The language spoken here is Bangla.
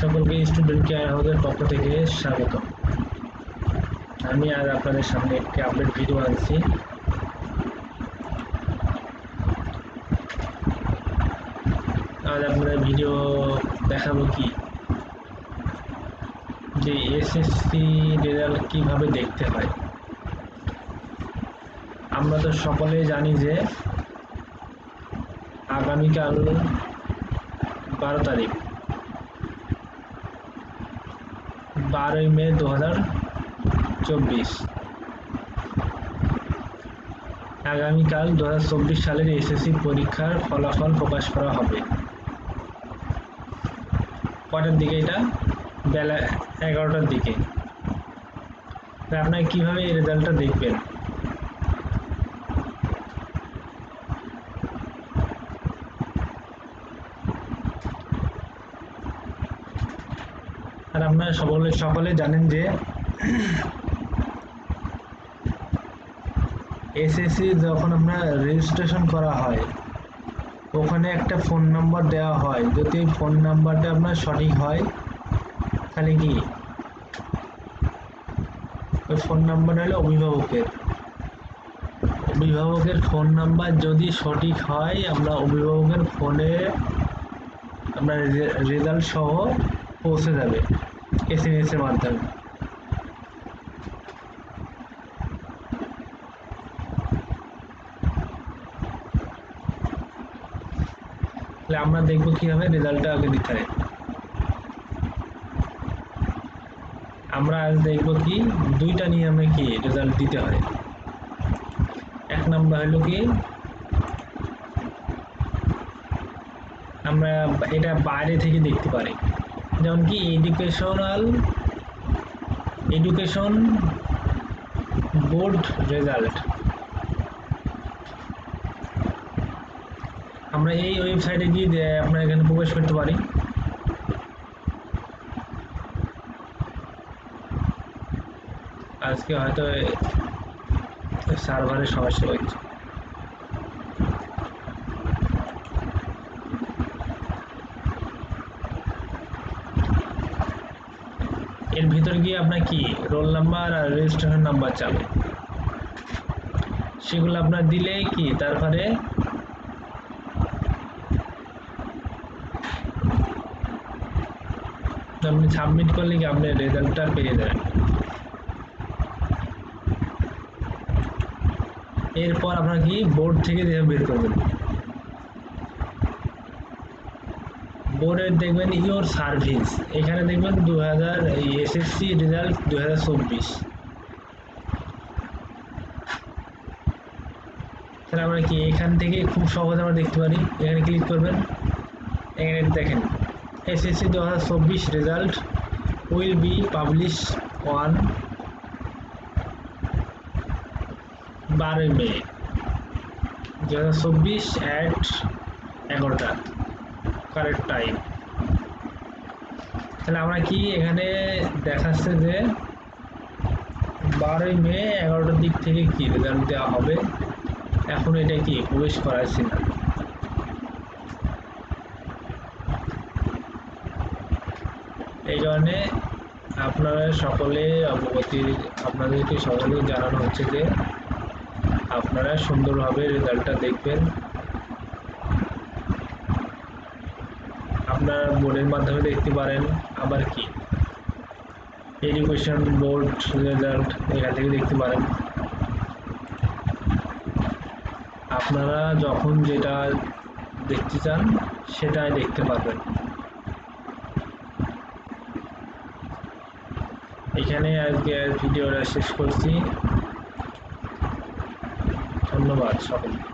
সকলকে স্টুডেন্ট কেয়ার হাউসের পক্ষ থেকে স্বাগত। আমি আজ আপনাদের সামনে একটি আপডেট ভিডিও আনছি। আজ আপনাদের ভিডিও দেখাবো কি? যে এসএসসি রেজাল্ট কীভাবে দেখতে হয়? আমরা তো সকলেই জানি যে আগামীকাল বারো তারিখ। বারোই মে দু হাজার চব্বিশ আগামীকাল দু হাজার চব্বিশ সালের এসএসসি পরীক্ষার ফলাফল প্রকাশ করা হবে। কটার দিকে এটা? বেলা এগারোটার দিকে। আপনারা কীভাবে এই রেজাল্টটা দেখবেন? আর আপনারা সকলে সকলে জানেন যে এসএসসি যখন আপনার রেজিস্ট্রেশন করা হয়, ওখানে একটা ফোন নাম্বার দেওয়া হয়। যদি ফোন নাম্বারটা আপনার সঠিক হয়, তাহলে কি? ওই ফোন নাম্বার হলো অভিভাবকের। অভিভাবকের ফোন নাম্বার যদি সঠিক হয়, আমরা অভিভাবকের ফোনে আপনার রেজাল্ট সহ পৌঁছে যাবে এস এম এস এর মাধ্যমে তাহলে আমরা দেখব কীভাবে রেজাল্টটা আগে দিতে হয় আমরা আজ দেখব কি দুইটা নিয়মে কি রেজাল্ট দিতে হয় এক নম্বর হলো কি আমরা এটা বাইরে থেকে দেখতে পারি যেমন কি এডুকেশনাল এডুকেশন বোর্ড রেজাল্ট আমরা এই ওয়েবসাইটে গিয়ে আমরা এখানে প্রবেশ করতে পারি। আজকে হয়তো সার্ভারের সমস্যা হচ্ছে এর ভিতর গিয়ে আপনার কি রোল নাম্বার আর রেজিস্ট্রেশন নাম্বার চাবে সেগুলো আপনার দিলেই কি তারপরে আপনি সাবমিট করলে কি আপনি রেজাল্টটা পেয়ে যাবেন। এরপর আপনার কি বোর্ড থেকে বের করবেন বোর্ডের দেখবেন ইওর সার্ভিস এখানে দেখবেন দু হাজার এসএসসি রেজাল্ট দু হাজার চব্বিশ। তাহলে আমরা কি এখান থেকে খুব সহজে আমরা দেখতে পারি। এখানে ক্লিক করবেন। এখানে দেখেন এসএসসি দু হাজার চব্বিশ result will be publish on বারোই মে। দু হাজার চব্বিশ অ্যাট এগারোটা কারেক্ট টাইম তাহলে আমরা কি এখানে দেখাচ্ছে যে বারোই মে এগারোটার দিক থেকে কি রেজাল্ট দেওয়া হবে? এখন এটা কি প্রবেশ করাচ্ছি না এই কারণে আপনারা সকলে অবগতির আপনাদেরকে সকলে জানানো হচ্ছে যে আপনারা সুন্দরভাবে রেজাল্টটা দেখবেন। আপনারা বোর্ডের মাধ্যমে দেখতে পারেন আবার কি। এডুকেশন বোর্ড রেজাল্ট এখান থেকে দেখতে পারেন। আপনারা যখন যেটা দেখতে চান সেটাই দেখতে পারবেন। এখানে আজকে ভিডিওটা শেষ করছি। ধন্যবাদ সকলকে